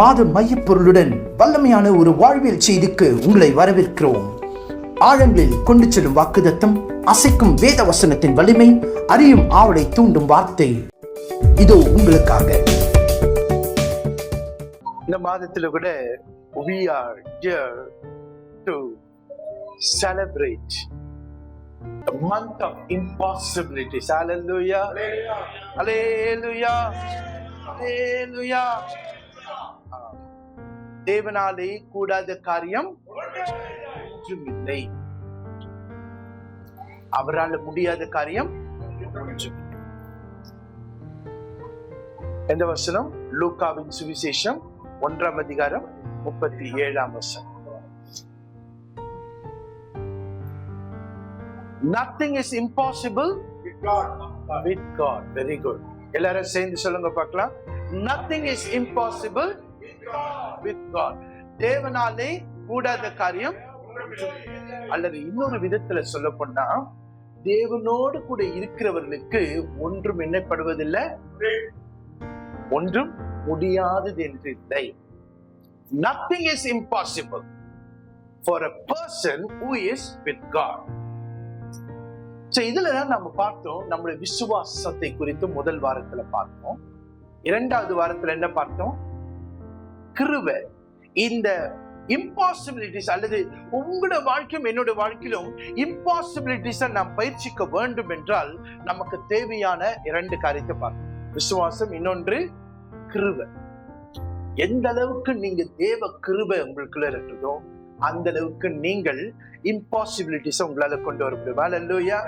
மாத மையப்பொருளுடன் வல்லமையான ஒரு வாழ்வியல் செய்திக்கு உங்களை வரவேற்கிறோம். ஆழங்களில் கொண்டு செல்லும் வாக்குதத்தம் அசைக்கும் வேத வசனத்தின் வலிமை அறியும் ஆவலை தூண்டும் வார்த்தை. இதோ உங்களுக்காக. இந்த மாதத்துல கூட we are here to celebrate the month of impossibilities. Hallelujah. Hallelujah. Hallelujah. தேவனாலே கூடாத காரியம் ஒன்றுமில்லை. அவரால் முடியாத காரியம் எந்த வசனம்? லூக்காவின் சுவிசேஷம் ஒன்றாம் அதிகாரம் முப்பத்தி ஏழாம் வசனம். Nothing is impossible with God very good எல்லாரும் சேர்ந்து சொல்லுங்க பார்க்கலாம். Nothing is impossible with God தேவனாலே கூடாத காரியம் அல்லது இன்னொரு விதத்துல சொல்ல போனா தேவனோடு கூட இருக்கிறவர்களுக்கு ஒன்றும் என்னப்படுவதில்லை ஒன்றும் முடியாதது என்று இல்லை nothing is impossible for a person who is with God so இதுல நம்ம பார்த்தோம் நம்முடைய விசுவாசத்தை குறித்து முதல் வாரத்துல பார்த்தோம். இரண்டாவது வாரத்துல என்ன பார்த்தோம்? கிருபை. இந்த இம்பாசிபிலிட்டிஸ் அல்லது உங்களோட வாழ்க்கையும் என்னோட வாழ்க்கையிலும் இம்பாசிபிலிட்டிஸை நாம் பயிற்சிக்க வேண்டும் என்றால் நமக்கு தேவையான இரண்டு காரியத்தை பார்த்தோம் விசுவாசம் இன்னொன்று கிருபை. எந்த அளவுக்கு நீங்க தேவ கிருபை உங்களுக்குள்ள இருக்கிறதோ அந்த அளவுக்கு நீங்கள் இம்பாசிபிலிட்டிஸ் உங்களால கொண்டு வர முடியும். அல்லையா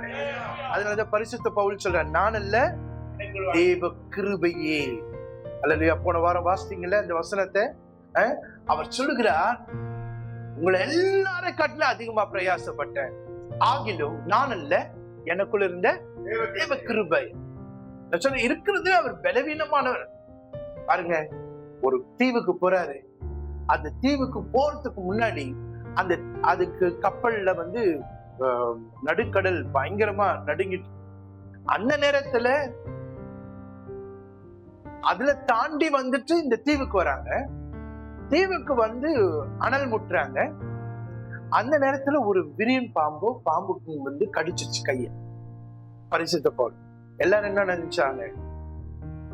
அதனால பரிசுத்த பவுல் சொல்ற நான் அல்ல தேவ கிருபையே. அல்லையா போன வாரம் வாசித்தீங்கல்ல இந்த வசனத்தை? அவர் சொல்லுகிறார் உங்களை எல்லாரும் கட்டில அதிகமா பிரயாசப்பட்டேன். ஆகிலும் நான் அல்ல எனக்குள்ள இருந்த தேவ கிருபை. சொன்ன இருக்கிறது அவர் பலவீனமானவர். பாருங்க ஒரு தீவுக்கு போறாரு. அந்த தீவுக்கு போறதுக்கு முன்னாடி அந்த அதுக்கு கப்பல்ல வந்து நடுக்கடல் பயங்கரமா நடுங்கிட்டு அந்த நேரத்துல அதுல தாண்டி வந்துட்டு இந்த தீவுக்கு வராங்க. தீவுக்கு வந்து அனல் முட்டுறாங்க. அந்த நேரத்துல ஒரு விரியன் பாம்போ பாம்புக்கு வந்து கடிச்சிருச்சு கைய. பரிசுத்த போல் எல்லாரும் என்ன நினைச்சாங்க?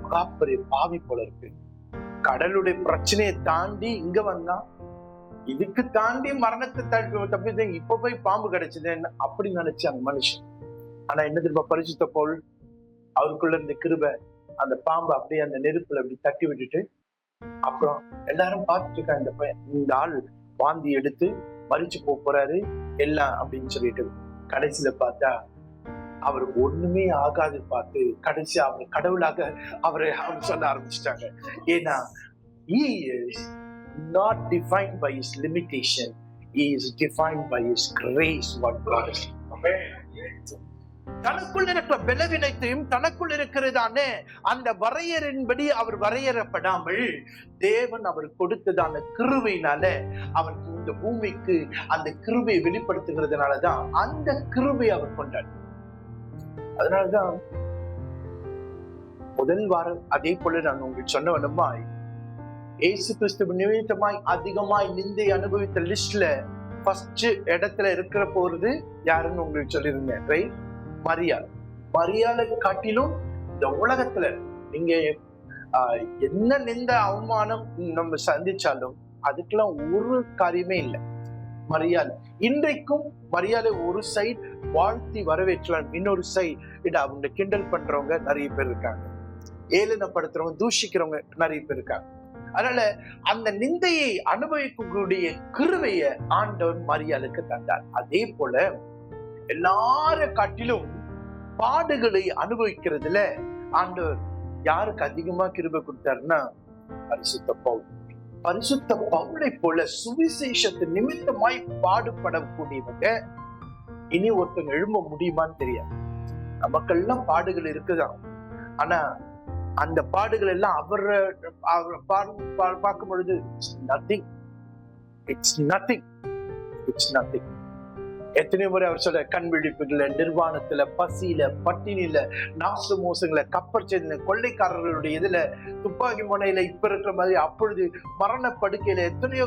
காப்பரி பாவி போல இருக்கு. கடலுடைய பிரச்சனையை தாண்டி இங்க வந்தா இதுக்கு தாண்டி மரணத்தை தப்பி தப்பி இப்ப போய் பாம்பு கிடைச்சதுன்னு அப்படி நினைச்சாங்க மனுஷன். ஆனா என்ன திரும்ப பரிசுத்த போல் அவருக்குள்ள இருந்த கிருபை அந்த பாம்பு அப்படியே அந்த நெருப்புல அப்படி தட்டி விட்டுட்டு அப்புறம் எல்லாரும் பார்த்துட்டு இருக்காங்க இந்த பையன் இந்த ஆள் வாந்தி எடுத்து மறிச்சு போறாரு எல்லாம் அப்படின்னு சொல்லிட்டு கடைசியில பார்த்தா அவருக்கு ஒண்ணுமே ஆகாது பார்த்து கடைசி அவர் கடவுளாக அவரை அவர் சொல்ல ஆரம்பிச்சிட்டாங்க. ஏன்னா he is not defined by his limitation he is defined by his grace what God has தனக்குள் இருக்கிற பலவினத்தையும் தனக்குள் இருக்கிறதானே? அந்த வரையறின்படி அவர் வரையறப்படாமல் தேவன் அவர் கொடுத்ததான கிருவையினால அவர் இந்த பூமிக்கு அந்த கிருவையை வெளிப்படுத்துகிறதுனாலதான் அந்த கிருபை அவர் கொண்டார் அதனாலதான் முதல் வாரம் அதே போல நான் உங்களுக்கு சொன்ன வண்ணமாய் ஏசு கிறிஸ்து நிமித்தமாய் அதிகமாய் நிந்தை அனுபவித்த லிஸ்ட்ல ஃபர்ஸ்ட் இடத்துல இருக்கிற போறது யாருன்னு உங்களுக்கு சொல்லியிருந்தேன். ரைட் மரியாள் மரியாதை காட்டிலும் இந்த உலகத்துல நீங்க ஆஹ், என்ன நிந்த அவமானம் நம்ம சந்திச்சாலும் அதுக்கெல்லாம் ஒரு காரியமே இல்லை. மரியாதை. இன்றைக்கும் மரியாதை ஒரு சைடு வாழ்த்தி வரவேற்றான் இன்னொரு சைடு அவங்க கிண்டல் பண்றவங்க நிறைய பேர் இருக்காங்க. ஏளனப்படுத்துறவங்க தூஷிக்கிறவங்க நிறைய பேர் இருக்காங்க. அதனால அந்த நிந்தையை அனுபவிக்கக்கூடிய கிருவைய ஆண்டவர் மரியாளுக்கு தந்தார். அதே போல எல்லார காட்டிலும் பாடுகளை அனுபவிக்கிறதுல ஆண்டவர் யாருக்கு அதிகமா கிருபை கொடுத்தாருன்னா பரிசுத்த பவுல். பரிசுத்த பவுளை போல சுவிசேஷத்து நிமித்தமாய் பாடுபடக்கூடியவங்க இனி ஒருத்தங்க எழும்ப முடியுமான்னு தெரியாது. நமக்கெல்லாம் பாடுகள் இருக்குதான். ஆனா அந்த பாடுகள் எல்லாம் அவரை பார்க்கும் பொழுது nothing it's nothing it's nothing எத்தனை முறை அவர் சொல்ற கண் விழிப்புகள நிர்வாணத்துல பசியில பட்டினியில நாசு மோசங்கள கப்பர் செய்த கொள்ளைக்காரர்களுடைய இதுல துப்பாக்கி முனையில இப்ப இருக்கிற மாதிரி அப்பொழுது மரண படுக்கையில எத்தனையோ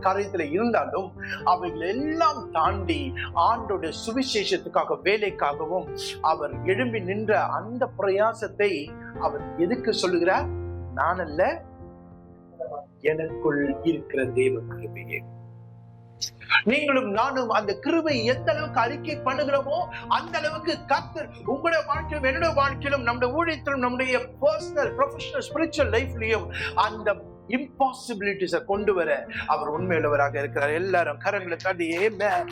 காரியத்துல இருந்தாலும் அவைகள் எல்லாம் தாண்டி ஆண்டோட சுவிசேஷத்துக்காக வேலைக்காகவும் அவர் எழும்பி நின்ற அந்த பிரயாசத்தை அவர் எதுக்கு சொல்லுகிறார்? நான் அல்ல எனக்குள் இருக்கிற தேவ கிருபையே. நீங்களும் நானும் அந்த கிருபை எந்த அளவுக்கு அறிக்கை பண்ணுகிறோமோ அந்த அளவுக்கு கத்தர் உங்களுடைய வாழ்க்கையிலும் என்னுடைய வாழ்க்கையிலும் நம்முடைய ஊழியத்திலும் நம்முடைய பர்சனல் ப்ரொஃபஷனல் ஸ்பிரிச்சுவல் லைஃப்லையும் அந்த இம்பாசிபிலிட்டிஸை கொண்டு வர அவர் உண்மையுள்ளவராக இருக்கிறார் எல்லாரும் கரங்களை தாண்டி amen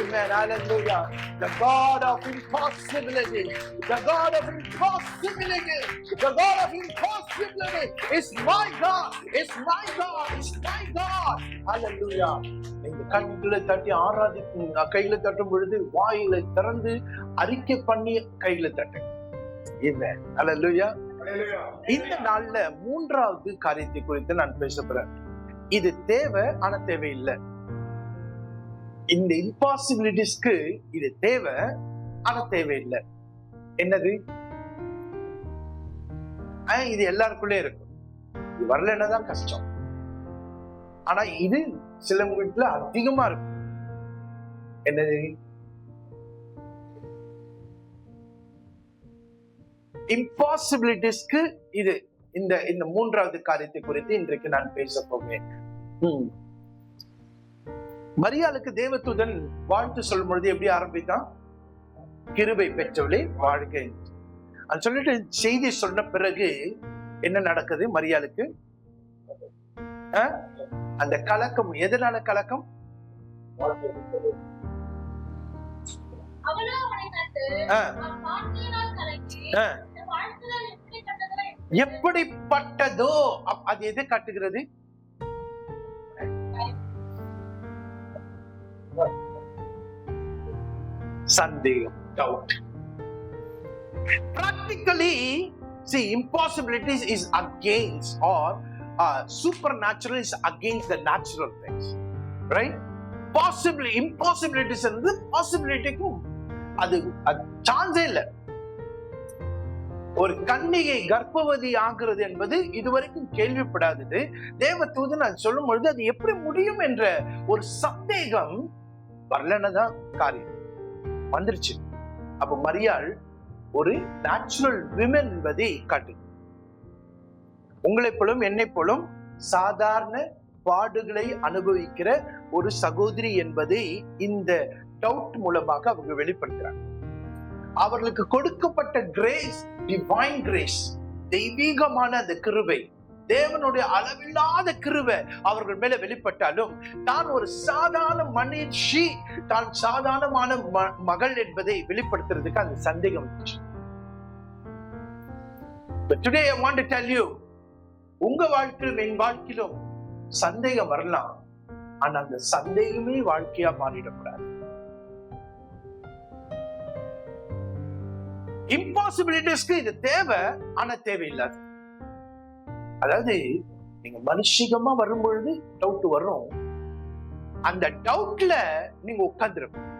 amen hallelujah the god of impossibility the god of impossibility the god of impossibility is my god is my god is my god hallelujah நீங்க கண்களை தட்டி ஆராதிக்கும் கையில தட்டும் பொழுது வாயில திறந்து அறிக்கை பண்ணி கையில தட்டு Amen. Hallelujah. இந்த நாள்ல மூன்றாவது காரியத்தை குறித்து நான் பேச போறேன். இது தேவை ஆனா தேவையில்லை. இந்த இம்பாசிபிலிட்டிஸ்க்கு இது தேவை ஆனா தேவையில்லை. என்னது? ஆஹ் இது எல்லாருக்குள்ளே இருக்கும். இது வரலன்னா தான் கஷ்டம். ஆனா இது சில வீட்டுல அதிகமா இருக்கும். என்னது? இம்பாசிபிலிட்டிஸ்க்கு இது இந்த இந்த மூன்றாவது காரியத்தை குறித்து இன்றைக்கு நான் பேச போகிறேன். மரியாளுக்கு தேவதூதன் வாழ்த்து சொல்லும் பொழுது எப்படி ஆரம்பித்தான்? கிருபை பெற்றவளே வாழ்க. அது சொல்லிட்டு செய்தி சொன்ன பிறகு என்ன நடக்குது மரியாளுக்கு? அந்த கலக்கம் எதனால கலக்கம்? அவளோ எப்படிப்பட்டதோ அது எது காட்டுகிறது சந்தேகம் practically see impossibilities is against or supernatural is against the natural things right possibly impossibilities இருந்து பாசிபிலிட்டிக்கும் அது சான்ஸே இல்லை ஒரு கன்னிகை கர்ப்பவதி ஆகிறது என்பது இதுவரைக்கும் கேள்விப்படாதது. தேவ தூதன் அது சொல்லும் பொழுது அது எப்படி முடியும் என்ற ஒரு சந்தேகம் வரலன்னதான் காரியம். வந்துருச்சு. அப்ப மரியாள் ஒரு நேச்சுரல் விமன் என்பதை காட்டு உங்களைப் போலும் என்னைப் போலும் சாதாரண பாடுகளை அனுபவிக்கிற ஒரு சகோதரி என்பதை இந்த டவுட் மூலமாக அவங்க வெளிப்படுத்துறாங்க. அவர்களுக்கு கொடுக்கப்பட்ட கிரேஸ் டிவைன் கிரேஸ் தெய்வீகமான அந்த கிருபை. தேவனுடைய அளவில்லாத கிருபை அவர்கள் மேல வெளிப்பட்டாலும் தான் ஒரு சாதாரண மனுஷி தான் சாதாரணமான மகள் என்பதை வெளிப்படுத்துறதுக்கு அந்த சந்தேகம் உங்க வாழ்க்கையிலும் என் வாழ்க்கையிலும் சந்தேகம் வரலாம். ஆனா அந்த சந்தேகமே வாழ்க்கையா மாறிடக்கூடாது. இம்பாசிபிலிட்டிஸ்க்கு இது தேவை ஆனா தேவையில்லாது. அதாவது நீங்க மனுஷிகமா வரும்பொழுது டவுட் வரும். அந்த டவுட்ல நீங்க உட்கார்ந்துருக்கும்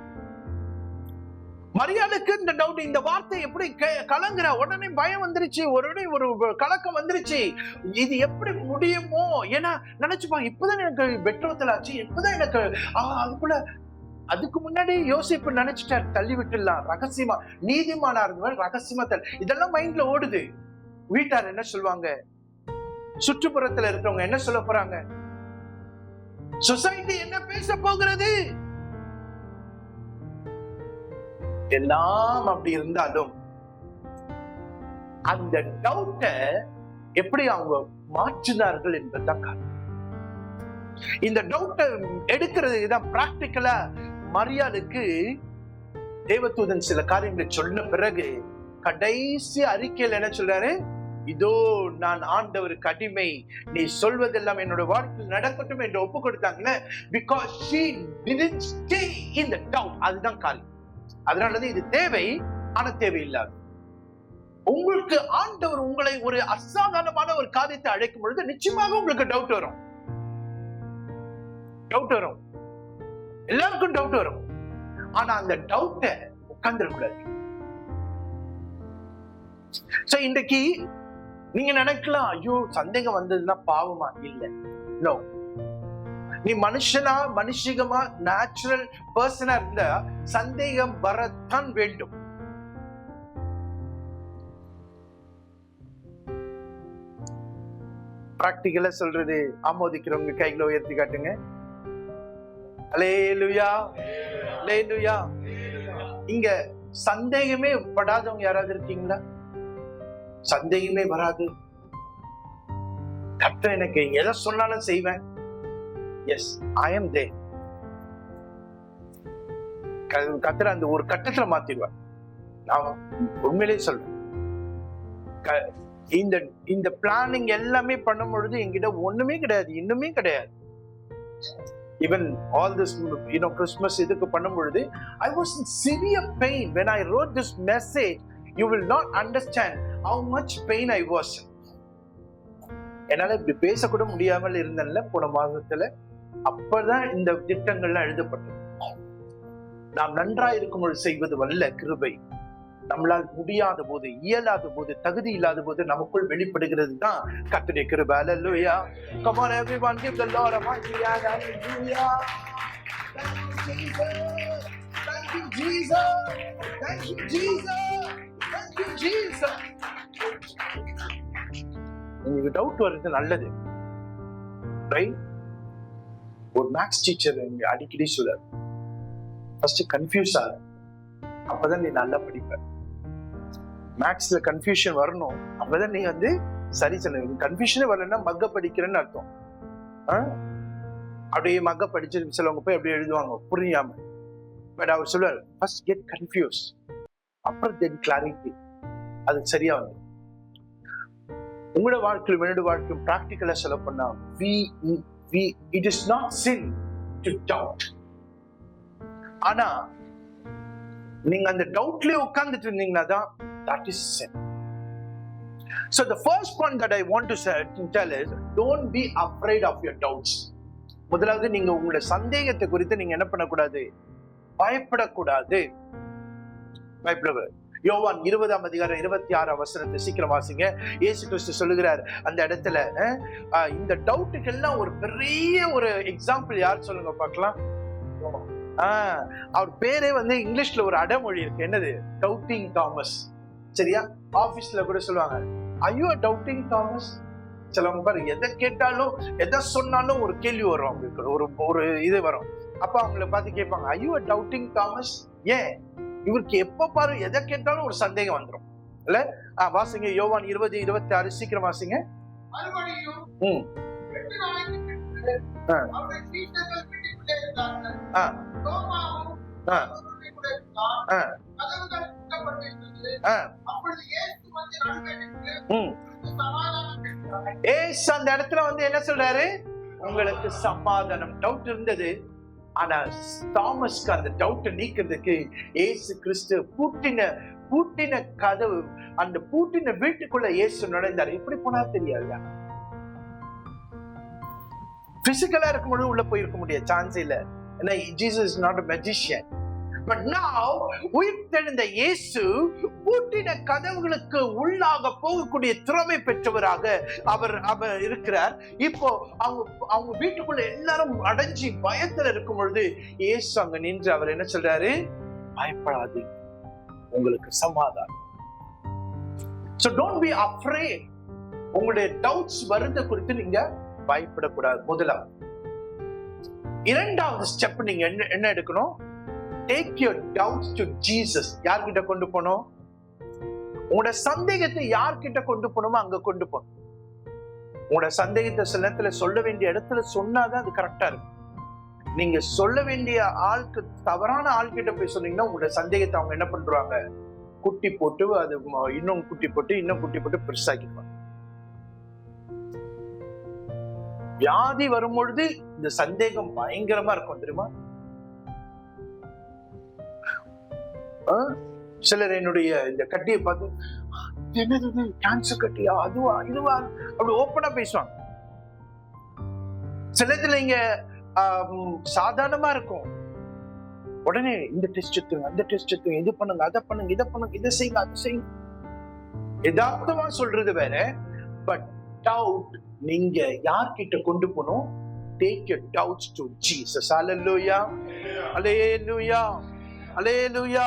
மரியாதைக்கு இந்த டவுட் இந்த வார்த்தை எப்படி கலங்குற உடனே பயம் வந்துருச்சு உடனே ஒரு கலக்கம் வந்துருச்சு. இது எப்படி முடியுமோ? ஏன்னா நினைச்சுப்பாங்க இப்பதான் எனக்கு பெட்ரோத்தில் ஆச்சு இப்பதான் எனக்கு அதுக்குள்ள அதுக்கு முன்னாடி யோசிப்பு நினைச்சிட்டார் தள்ளி விட்டுடலாம் ரகசியமா நீதிமானா இருந்தவன் ரகசியமா தள்ளி இதெல்லாம் மைண்ட்ல ஓடுது. வீட்டார் என்ன சொல்லுவாங்க? சுற்றுப்புறத்துல இருக்கிறவங்க என்ன சொல்ல போறாங்க? சொசைட்டி என்ன பேச போகிறது? எல்லாம் அப்படி இருந்தாலும் அந்த டவுட்டை எப்படி அவங்க மாற்றினார்கள் என்பதுதான் காரணம். இந்த டவுட்டை எடுக்கிறது இதான் பிராக்டிக்கலா மரியாளுக்கு தேவதூதன் சில காரியங்களை சொன்ன பிறகு கடைசி அறிக்கையில் என்ன சொல்றாரு? இதோ நான் ஆண்டவருக்கு அடிமை. நீ சொல்வதெல்லாம் என்னோட வாழ்க்கையில் நடக்கட்டும் என்று ஒப்பு கொடுத்தாங்கன்னு because she didn't stay in the doubt. அதுதான் காரியம். அதனாலதான் இது தேவை ஆனா தேவையில்லாது. உங்களுக்கு ஆண்டவர் உங்களை ஒரு அசாதாரணமான ஒரு காரியத்தை அழைக்கும் பொழுது நிச்சயமாக உங்களுக்கு டவுட் வரும். டவுட் வரும். எல்லாருக்கும் டவுட் வரும். ஆனா அந்த டவுட்டை உட்கார்ந்துடக்கூடாது சோ இன்றைக்கு நீங்க நினைக்கலாம் ஐயோ சந்தேகம் வந்ததுன்னா பாவமா? இல்ல. நோ நீ மனுஷனா மனுஷிகமா நேச்சுரல் பர்சனா இருந்தா சந்தேகம் வரத்தான் வேண்டும். பிராக்டிக்கலா சொல்றது ஆமோதிக்கிறவங்க கைகளை உயர்த்தி காட்டுங்க. அலேலுயா அலேலுயா இங்க சந்தேகமே படாதவங்க யாராவது இருக்கீங்களா? சந்தேகமே வராது. கர்த்தர் எனக்கு எதை சொன்னாலும் செய்வேன். எஸ் ஐ எம் தே கர்த்தர் அந்த ஒரு கட்டத்துல மாத்திடுவேன் நான் உண்மையிலே சொல்றேன். இந்த இந்த பிளானிங் எல்லாமே பண்ணும் பொழுது என்கிட்ட ஒண்ணுமே கிடையாது இன்னுமே கிடையாது. Even all this you know Christmas இதுக்கு பண்ணும் பொழுது I was in severe pain when I wrote this message you will not understand how much pain I was என்னால இப்படி பேசக்கூட முடியாமல் இருந்தேன்ல போன மாதத்துல. அப்பதான் இந்த திட்டங்கள்லாம் எழுதப்பட்டது. நாம் நன்றா இருக்கும் பொழுது செய்வது வல்ல கிருபை. நம்மளால் முடியாத போது இயலாத போது தகுதி இல்லாத போது நமக்குள் வெளிப்படுகிறது தான் கர்த்தருடைய கிருபை. Hallelujah come on everyone give the lord a mighty hand. Hallelujah. Thank you jesus. Thank you jesus. Thank you jesus. உங்களுக்கு டவுட் வருது நல்லது ரைட் ஒரு மேக்ஸ் டீச்சர் அடிக்கடி சொல்ல ஃபர்ஸ்ட் கன்ஃபியூஸ் ஆக. அப்பதான் நீ நல்லா படிப்பேன் மேக்ஸ்ல கன்ஃபியூஷன் வரணும். அப்பதான் நீ வந்து சரி சொல்ல. கன்ஃபியூஷனே வரலன்னா மக்க படிக்கிறேன்னு அர்த்தம். ஆ? அப்படியே மக்க படிச்சு சிலவங்க போய் அப்படியே எழுதுவாங்க. புரியாம. பட் அவர் சொல்லுவார் ஃபர்ஸ்ட் கெட் கன்ஃபியூஸ் அப்புறம் தென் கிளாரிட்டி அது சரியா வந்து உங்களோட வாழ்க்கையில் என்னோட வாழ்க்கையும் ப்ராக்டிக்கலா சொல்ல பண்ணா we we it is not sin to doubt ஆனா நீங்க அந்த டவுட்லயே உட்கார்ந்துட்டு இருந்தீங்கன்னா தான் That is sin. So the first point that I want to say, to tell is don't be afraid of your doubts. முதலாவது நீங்க உங்களோட சந்தேகத்தை குறித்து நீங்க என்ன பண்ணக்கூடாது? பயப்படக்கூடாது. பயப்படக்கூடாது யோவான் இருபதாம் அதிகாரம் இருபத்தி ஆறாம் வசனத்தை சீக்கிரம் வாசிங்க. இயேசு கிறிஸ்து சொல்லுகிறார் அந்த இடத்துல இந்த டவுட்டுக்கெல்லாம் ஒரு பெரிய ஒரு எக்ஸாம்பிள் யார் சொல்லுங்க பார்க்கலாம்? ஆஹ், அவர் பேரே வந்து இங்கிலீஷ்ல ஒரு அடமொழி இருக்கு. என்னது? டவுட்டிங் தாமஸ் சரியா? ஆபீஸ்ல கூட சொல்லுவாங்க ஐயோ டவுட்டிங் தாமஸ் சிலவங்க பாரு எதை கேட்டாலும் எதை சொன்னாலும் ஒரு கேள்வி வரும் அவங்களுக்கு. ஒரு ஒரு இது வரும். அப்ப அவங்கள பார்த்து கேட்பாங்க ஐயோ டவுட்டிங் தாமஸ் ஏன் இவருக்கு எப்ப பாரு எதை கேட்டாலும் ஒரு சந்தேகம் வந்துரும். இல்ல? வாசிங்க யோவான் இருபது இருபத்தி ஆறு சீக்கிரம் வாசிங்க. ஆ. ஆ. ஆ. ஏசு அந்த இடத்துல வந்து என்ன சொல்றாரு? உங்களுக்கு சமாதானம். டவுட் இருந்தது. ஆனா தாமஸ்க்கு அந்த டவுட்டை நீக்கிறதுக்கு ஏசு கிறிஸ்து பூட்டின பூட்டின கதவு அந்த பூட்டின வீட்டுக்குள்ள இயேசு நுழைந்தார். எப்படி போனா தெரியாது? பிசிக்கலா இருக்கும்போது உள்ள போயிருக்க முடியாது. சான்ஸ் இல்ல. ஏன்னா Jesus not a magician but now உயிர்த்தெழுந்த இயேசு பூட்டின கதவுகளுக்கு உள்ளாக போகக்கூடிய திறமை பெற்றவராக அவர் அவர் இருக்கிறார். இப்போ அவங்க அவங்க வீட்டுக்குள்ள எல்லாரும் அடைஞ்சி பயத்துல இருக்கும் பொழுது இயேசு அங்க நின்று அவர் என்ன சொல்றாரு? பயப்படாது. உங்களுக்கு சமாதானம். So don't be afraid. உங்களுடைய டவுட்ஸ் வருத குறித்து நீங்க பயப்படக்கூடாது. முதலாவது. இரண்டாவது ஸ்டெப் நீங்க என்ன என்ன எடுக்கணும்? Take your doubts to Jesus யார்கிட்ட கொண்டு போனோம்? உங்களோட சந்தேகத்தை யார்கிட்ட கொண்டு போனோமோ அங்க கொண்டு போகணும் உங்களோட சந்தேகத்தை சில நேரத்துல சொல்ல வேண்டிய இடத்துல சொன்னாதான் அது கரெக்டா இருக்கும். நீங்க சொல்ல வேண்டிய ஆளுக்கு தவறான ஆள்கிட்ட போய் சொன்னீங்கன்னா உங்களோட சந்தேகத்தை அவங்க என்ன பண்றாங்க? குட்டி போட்டு அது இன்னும் குட்டி போட்டு இன்னும் குட்டி போட்டு பெருசாக்கிடுவாங்க வியாதி வரும்பொழுது இந்த சந்தேகம் பயங்கரமா இருக்கும் தெரியுமா? சிலர் என்னுடைய இந்த கட்டியை பார்த்து என்னது இது? கேன்சர் கட்டியா? அதுவா? இதுவா? அப்படி ஓப்பனா பேசுவாங்க. சிலத்துல இங்க சாதாரணமா இருக்கும். உடனே இந்த டெஸ்ட் எடுத்துங்க அந்த டெஸ்ட் எடுத்துங்க இது பண்ணுங்க அதை பண்ணுங்க இதை பண்ணுங்க இதை செய்யுங்க அதை செய்யுங்க. யதார்த்தமா சொல்றது வேற பட் டவுட் நீங்க யார்கிட்ட கொண்டு போகணும் take your doubts to Jesus hallelujah hallelujah hallelujah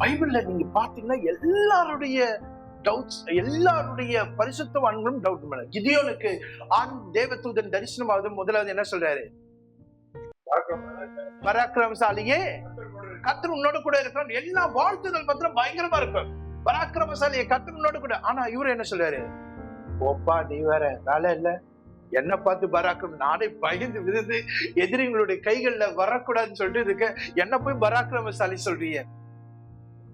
பைபிள்ல நீங்க பாத்தீங்கன்னா எல்லாருடைய டவுட்ஸ் எல்லாருடைய பரிசுத்தவான்களும் டவுட் மேல. கிதியோனுக்கு ஆண் தேவதூதன் தரிசனமாவது முதலாவது என்ன சொல்றாரு? பராக்கிரமசாலியே கத்தர் உன்னோட கூட இருக்கிறான் எல்லா வாழ்த்துதல் பத்திரம் பயங்கரமா இருக்கும். பராக்கிரமசாலியை கத்தர் உன்னோட கூட. ஆனா இவரு என்ன சொல்றாரு? ஓப்பா நீ வேற வேலை இல்ல. என்ன பார்த்து பராக்கிரம் நானே பயந்து விழுந்து எதிரிகளுடைய கைகள்ல வரக்கூடாதுன்னு சொல்லிட்டு இருக்க என்ன போய் பராக்கிரமசாலி சொல்றீங்க.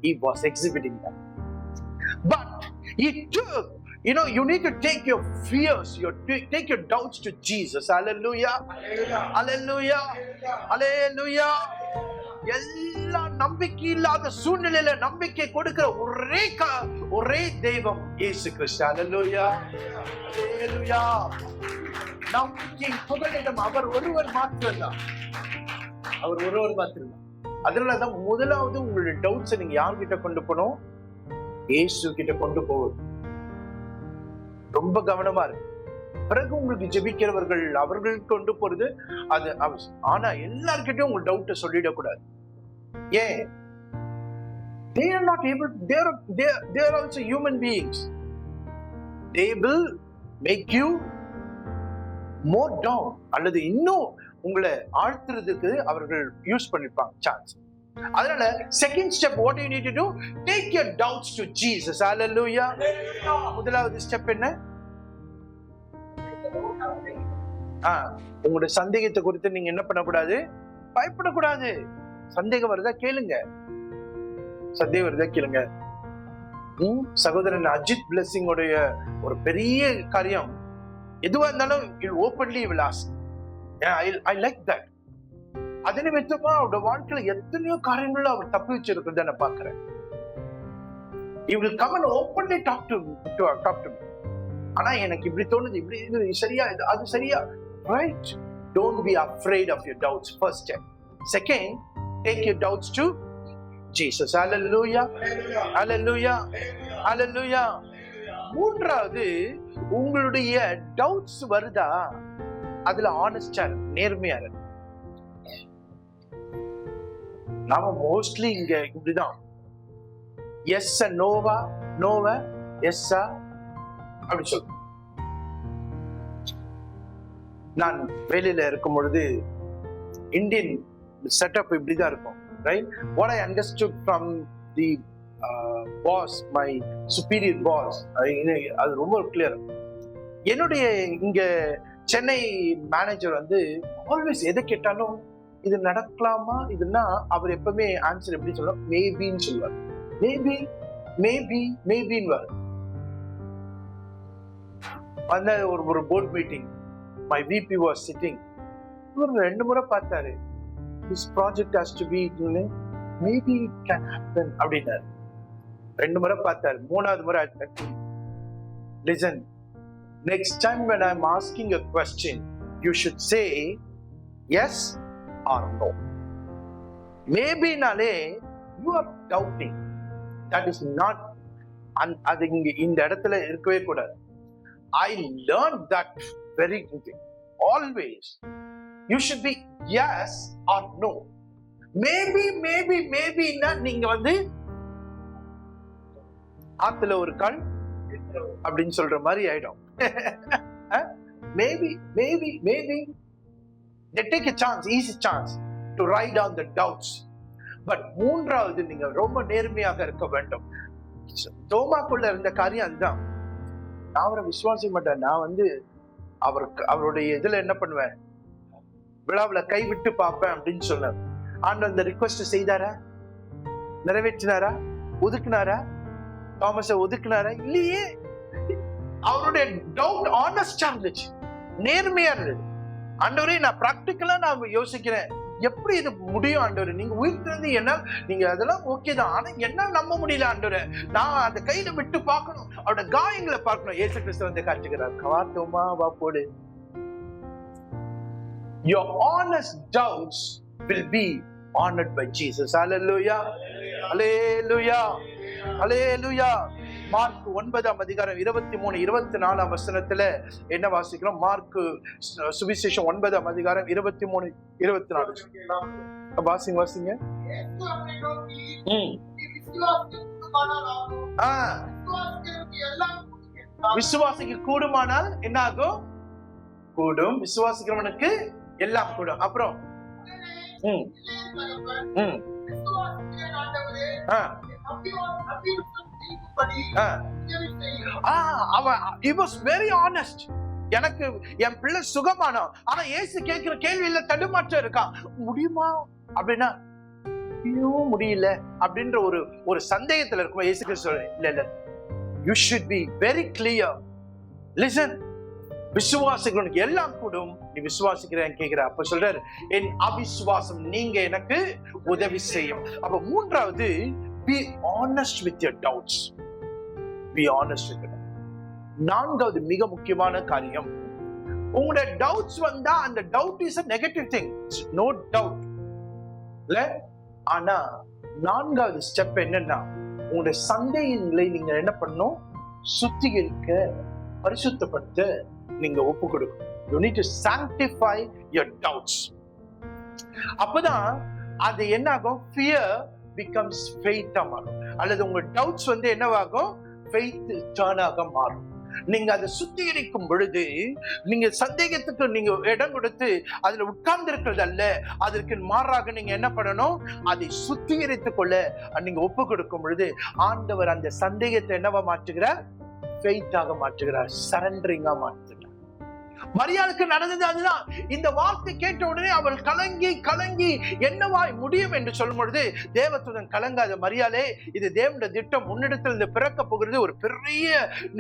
He was exhibiting that. But he took you know you need to take your fears your take your doubts to jesus. Hallelujah. Hallelujah. Hallelujah. எல்லா நம்பிக்கை இல்லாத சூழ்நிலையில நம்பிக்கை கொடுக்கிற ஒரே ஒரே தெய்வம் இயேசு கிறிஸ்து. அல்லேலூயா நாம் புகழிடம் அவர் ஒருவர் மாத்திரம்தான். அவர் ஒருவர் மாத்திரம்தான். அதனாலதான் முதலாவது உங்களுடைய டவுட்ஸை நீங்க யார்கிட்ட கொண்டு போனோம் ஏசு கிட்ட கொண்டு போவது ரொம்ப கவனமா இருக்கு பிறகு உங்களுக்கு ஜெபிக்கிறவர்கள் அவர்கள் கொண்டு போறது அது அவசியம். ஆனா எல்லார்கிட்டயும் உங்க டவுட்டை சொல்லிடக்கூடாது. ஏன்? They are not able they are they are, they are also human beings. They will make you more down அல்லது இன்னும் உங்களை ஆழ்த்துறதுக்கு அவர்கள் யூஸ் பண்ணிருப்பாங்க சான்ஸ் அதனால second step what you need to take your doubts to Jesus hallelujah முதலாவது step என்ன? ஆ, உங்களுடைய சந்தேகத்தை குறித்து நீங்க என்ன பண்ணக்கூடாது? பயப்படக்கூடாது. சந்தேகம் வருதா கேளுங்க. சந்தேகம் வருதா கேளுங்க. சகோதரன் அஜித் பிளஸிங் உடைய ஒரு பெரிய காரியம். எதுவா இருந்தாலும் ஓப்பன்லி விலாஸ் ஐ லைக் தட் அது நிமித்தமா அவரோட வாழ்க்கையில எத்தனையோ காரியங்கள் அவர் தப்பி வச்சிருக்கிறத நான் பாக்குறேன் you will come openly talk to talk to ஆனா எனக்கு இப்படி தோணுது இப்படி இது சரியா இது அது சரியா? Right don't be afraid of your doubts first time second take your doubts to Jesus hallelujah hallelujah hallelujah மூன்றாவது உங்களுடைய டவுட்ஸ் வருதா? அதுல ஆனஸ்டா நேர்மையா இருக்கு நாம மோஸ்ட்லி இங்க இப்படிதான். எஸ் நோவா நோவ எஸ்ஸா அப்படி சொல். நான் வேலையில இருக்கும் பொழுது இந்தியன் செட்டப் இப்படிதான் இருக்கும் right what I understood from the boss my superior boss அது ரொம்ப கிளியர் என்னுடைய இங்க சென்னை மேனேஜர் வந்து ஆல்வேஸ் எதை கேட்டாலும் இது நடக்கலாமா இதுன்னா அவர் எப்பவுமே ஆன்சர் எப்படி சொல்லுவார். மேபின்னு சொல்லுவார் மேபி மேபி மேபின்னு அந்த ஒரு ஒரு board meeting my VP was sitting இவர் ரெண்டு முறை பார்த்தாரு. This project has to be maybe can happen அப்படின்னாரு. ரெண்டு முறை பார்த்தார் மூணாவது முறை listen next time when I asking a question you should say yes or no மேபினாலே you are doubting that is not an அது இங்க இந்த இடத்துல இருக்கவே கூடாது I learn that very always you should be yes or no maybe maybe மேபின்னா நீங்க வந்து ஆத்துல ஒரு கண் அப்படின்னு சொல்ற மாதிரி ஆயிடும். Maybe maybe maybe they take a chance easy chance to right on the doubts but மூன்றாவது நீங்க ரொம்ப நேர்மையாக இருக்க வேண்டும். தோமாக்குள்ள இருந்த காரியம் அதுதான். நான் அவரை விசுவாசிக்க மாட்டேன். நான் வந்து அவருக்கு அவருடைய இதுல என்ன பண்ணுவேன்? விழாவில் கைவிட்டு பார்ப்பேன் அப்படின்னு சொன்னார். ஆண்டு அந்த ரிக்வஸ்ட் செய்தாரா? நிறைவேற்றினாரா? ஒதுக்குனாரா? தாமஸ ஒதுக்கினாரா? இல்லையே. அவருடைய டவுட் ஆனஸ்டா இருந்துச்சு நேர்மையா இருந்தது. ஆண்டவரே நான் பிராக்டிக்கலா நான் யோசிக்கிறேன். எப்படி இது முடியும் ஆண்டவர்? நீங்க உயிர்த்திருந்து என்ன நீங்க அதெல்லாம் ஓகே தான். ஆனா என்ன நம்ப முடியல ஆண்டவர். நான் அந்த கையில விட்டு பார்க்கணும். அவரோட காயங்களை பார்க்கணும். ஏசு கிறிஸ்து வந்து காட்டுகிறார் கவாத்தோமா வா போடு. Your honest doubts will be honored by Jesus. Hallelujah. Hallelujah. Hallelujah. Mark ஒன்பதாம் அதிகாரம் இருபத்தி மூணு இருபத்தி நாலாம் வசனத்துல என்ன வாசிக்கிறோம்? மார்க் சுவிசேஷம் ஒன்பதாம் அதிகாரம் இருபத்தி மூணு இருபத்தி நாலு. வாசிங்க வாசிங்க. விசுவாசிக்க கூடுமானால் என்ன ஆகும் கூடும். விசுவாசிக்கிறவனுக்கு எல்லாம் கூடும். அப்புறம்? ம், ம், ஆ, அவன் he was very honest. எனக்கு என் பிள்ளை சுகமானோம் ஆனா ஏசு கேட்கிற கேள்வியில தடுமாற்றம் இருக்கான் முடியுமா? அப்படின்னா ஐயோ முடியல அப்படின்ற ஒரு ஒரு சந்தேகத்துல இருக்கும் ஏசு கிறிஸ்து இல்ல இல்ல. You should be very clear listen விசுவாசிக்கிறவனுக்கு எல்லாம் கூடும். நீ விசுவாசிக்கிறேன் கேட்கிற. அப்ப சொல்றாரு என் அவிசுவாசம் நீங்க எனக்கு உதவி செய்யும். அப்ப மூன்றாவது be honest with your doubts be honest with நான்காவது மிக முக்கியமான காரியம். உங்களோட டவுட்ஸ் வந்தா அந்த doubt is a negative thing no doubt இல்ல? ஆனா நான்காவது ஸ்டெப் என்னன்னா உங்களுடைய சந்தேகங்களை நீங்க என்ன பண்ணும் சுத்திகரிக்க பரிசுத்தப்படுத்த நீங்க ஒப்பு கொடுக்கணும். You need to sanctify your doubts அப்பதான் அது என்ன ஆகும் ஃபியர் பிகம்ஸ் ஃபெய்த்தா மாறும். அல்லது உங்க டவுட்ஸ் வந்து என்னவாகும்? ஃபெய்த் டேர்னாக மாறும். நீங்க அதை சுத்திகரிக்கும் பொழுது நீங்க சந்தேகத்துக்கு நீங்க இடம் கொடுத்து அதுல உட்கார்ந்து இருக்கிறது அல்ல அதற்கு மாறாக நீங்க என்ன பண்ணணும்? அதை சுத்திகரித்துக் கொள்ள நீங்க ஒப்பு கொடுக்கும் பொழுது ஆண்டவர் அந்த சந்தேகத்தை என்னவா மாற்றுகிறார்? ஃபெய்த்தாக மாற்றுகிறார். சரண்டரிங்கா மாற்று மரியாளுக்கு நடந்தது அதுதான். இந்த வார்த்தை கேட்ட உடனே அவள் கலங்கி கலங்கி என்னவாய் முடியும் என்று சொல்லும் பொழுது தேவத்துடன் கலங்காத மரியாலே இது தேவனுடைய திட்டம். முன்னிடத்தில் இந்த பிறக்க போகிறது ஒரு பெரிய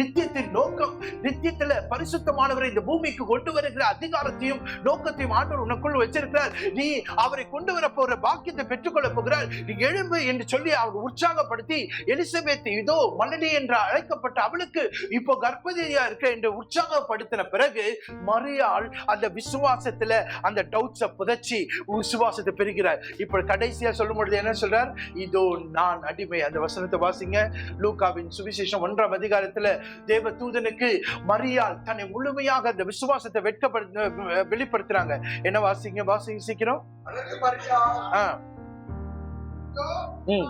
நித்தியத்தின் நோக்கம். நித்தியத்துல பரிசுத்தமானவரை இந்த பூமிக்கு கொண்டு வருகிற அதிகாரத்தையும் நோக்கத்தையும் ஆண்டவர் உனக்குள் வச்சிருக்கிறார். நீ அவரை கொண்டு வர போற பாக்கியத்தை பெற்றுக்கொள்ள போகிறார் நீ எழும்பு என்று சொல்லி அவர் உற்சாகப்படுத்தி எலிசபெத் இதோ மலடி என்று அழைக்கப்பட்ட அவளுக்கு இப்போ கர்ப்பதியா இருக்க என்று உற்சாகப்படுத்தின பிறகு மரியாள் அந்த விசுவாசத்துல அந்த டவுட்ஸ புதைச்சி விசுவாசத்தை பெறுகிறார். இப்ப கடைசியா சொல்லும் பொழுது என்ன சொல்றார்? இதோ நான் அடிமை. அந்த வசனத்தை வாசிங்க. லூகாவின் சுவிசேஷம் ஒன்றாம் அதிகாரத்துல தேவ தூதனுக்கு மரியாள் தன்னை முழுமையாக அந்த விசுவாசத்தை வெட்கப்படுத்த வெளிப்படுத்துறாங்க. என்ன வாசிங்க? வாசிங்க சீக்கிரம் ஆ, ம்.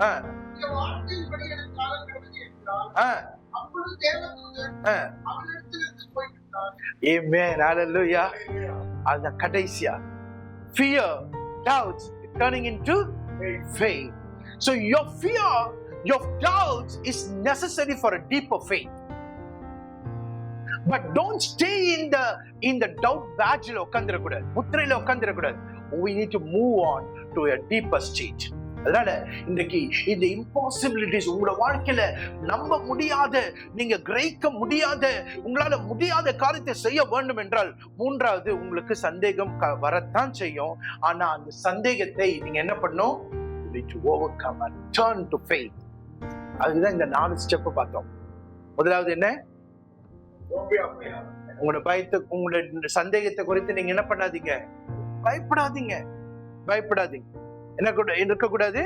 ஆ. ஆ. Amen. Hallelujah. And the Kadesia. fear doubts turning into faith so your fear your doubts is necessary for a deeper faith but don't stay in the in the doubt badge ல உட்கார்ந்திர கூடாது முத்திரையில we need to move on to a deeper stage அதனால இன்றைக்கு இந்த impossibilities உங்களோட வாழ்க்கையில நம்ப முடியாத நீங்க கிரகிக்க முடியாத உங்களால முடியாத காரியத்தை செய்ய வேண்டும் என்றால் மூன்றாவது உங்களுக்கு சந்தேகம் வரத்தான் செய்யும். ஆனா அந்த சந்தேகத்தை நீங்க என்ன பண்ணும்? To overcome and turn to அதுதான் இந்த நாலு ஸ்டெப் பார்த்தோம். முதலாவது என்ன? உங்களோட பயத்தை உங்களோட சந்தேகத்தை குறித்து நீங்க என்ன பண்ணாதீங்க? பயப்படாதீங்க. பயப்படாதீங்க. என்ன கூட இருக்கக்கூடாது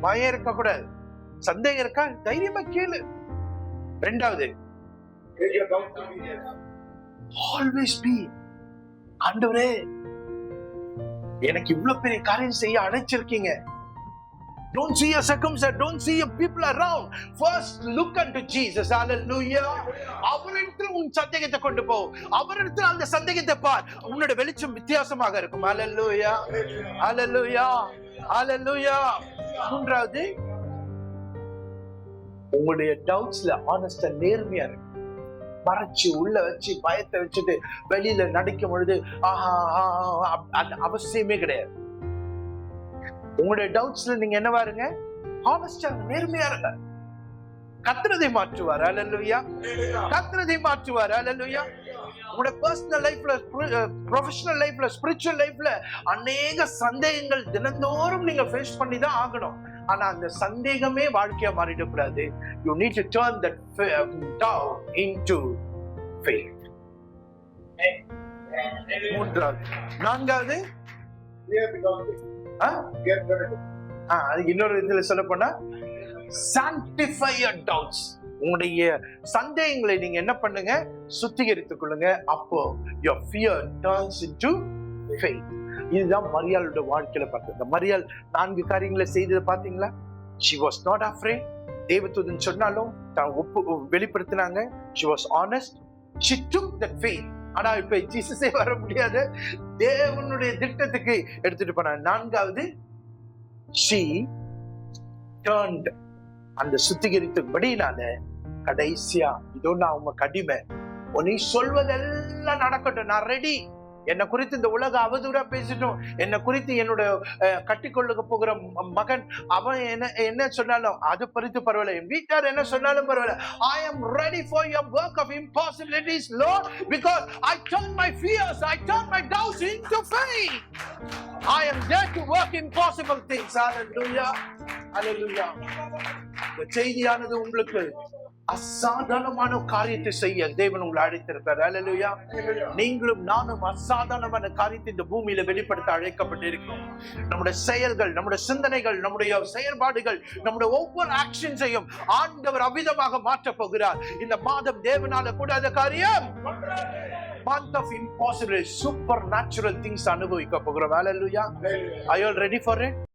பயம் இருக்கக்கூடாது சந்தேகம் இருக்கா தைரியமா கேளு ரெண்டாவது ஆல்வேஸ் பி ஆண்டவரே எனக்கு இவ்வளவு பெரிய காரியம் செய்ய அழைச்சிருக்கீங்க Don't see your circumstance. Don't see your people around. First, look unto Jesus. Hallelujah. அவரிடத்தில் உன் சந்தேகத்தை கொண்டு போ அவரிடத்தில் அந்த சந்தேகத்தை பார் உன்னோட வெளிச்சம் வித்தியாசமாக இருக்கும் Hallelujah. Hallelujah. மூன்றாவது உங்களுடைய டவுட்ஸ்ல ஆனஸ்டா நேர்மையா இருக்கு. மறைச்சு உள்ள வச்சு பயத்தை வச்சுட்டு வெளியில நடிக்கும் பொழுது ஆஹா அது அவசியமே கிடையாது. உங்களுடைய டவுட்ஸ்ல நீங்க என்னவா இருங்க? ஹானஸ்டா நேர்மையா இருங்க. கத்துறதை மாற்றுவார். அல்லலுயா கத்துறதை மாற்றுவார். அல்லலுயா உங்களுடைய பர்சனல் லைஃப்ல ப்ரொஃபஷனல் லைஃப்ல ஸ்பிரிச்சுவல் லைஃப்ல அநேக சந்தேகங்கள் தினந்தோறும் நீங்க ஃபேஸ் பண்ணி தான் ஆகணும். ஆனா அந்த சந்தேகமே வாழ்க்கையா மாறிடக்கூடாது you need to turn that down into faith மூன்றாவது நான்காவது? இன்னொரு இதுல சொல்ல போனா சாங்டிஃபை your doubts. உங்களுடைய சந்தேகங்களை நீங்க என்ன பண்ணுங்க? சுத்திகரித்துக் கொள்ளுங்க. அப்போ your fear into faith. இதுதான் மரியாளுடைய வாழ்க்கையில பார்த்தது. இந்த மரியாள் நான்கு காரியங்களை செய்ததை பாத்தீங்களா ஷி வாஸ் நாட் afraid. தேவதூதன் சொன்னாலும் தான் ஒப்பு வெளிப்படுத்தினாங்க. She was honest she took that faith. ஆனா இப்ப ஜீசஸே வர முடியாது. தேவனுடைய திட்டத்துக்கு எடுத்துட்டு போனாங்க நான்காவது ஷி டர்ன்ட் அந்த சுத்திகரித்தபடினால கடைசியா இதோ நான் உங்க கடிமை உன்னை சொல்வதெல்லாம் நடக்கட்டும் நான் ரெடி என்னை குறித்து இந்த உலக அவதூறா பேசிட்டோம். என்னை குறித்து என்னோட கட்டிக்கொள்ளுக்கு போகிற மகன் அவன் என்ன என்ன சொன்னாலும் அது பறித்து பரவாயில்ல. என் வீட்டார் என்ன சொன்னாலும் பரவாயில்ல. I ready for for your of impossibilities low because because i turn my fears i turn my doubts into faith. I am there to work impossible things hallelujah. Hallelujah. செய்தியானது உங்களுக்கு அசாதாரணமான காரியத்தை செய்ய தேவன் உங்களை அழைத்திருக்கிறார். அல்லேலூயா நீங்களும் நானும் அசாதாரணமான காரியத்தை இந்த பூமியில வெளிப்படுத்த அழைக்கப்பட்டிருக்கிறோம். நம்முடைய செயல்கள் நம்முடைய சிந்தனைகள் நம்முடைய செயல்பாடுகள் நம்முடைய ஒவ்வொரு ஆக்ஷன்ஸையும் ஆண்டவர் அவிதமாக மாற்றப் போகிறார். இந்த மாதம் தேவனால கூடாத காரியம் month of impossible supernatural things அனுபவிக்க போகிறோம். வேலை are I all ready for it?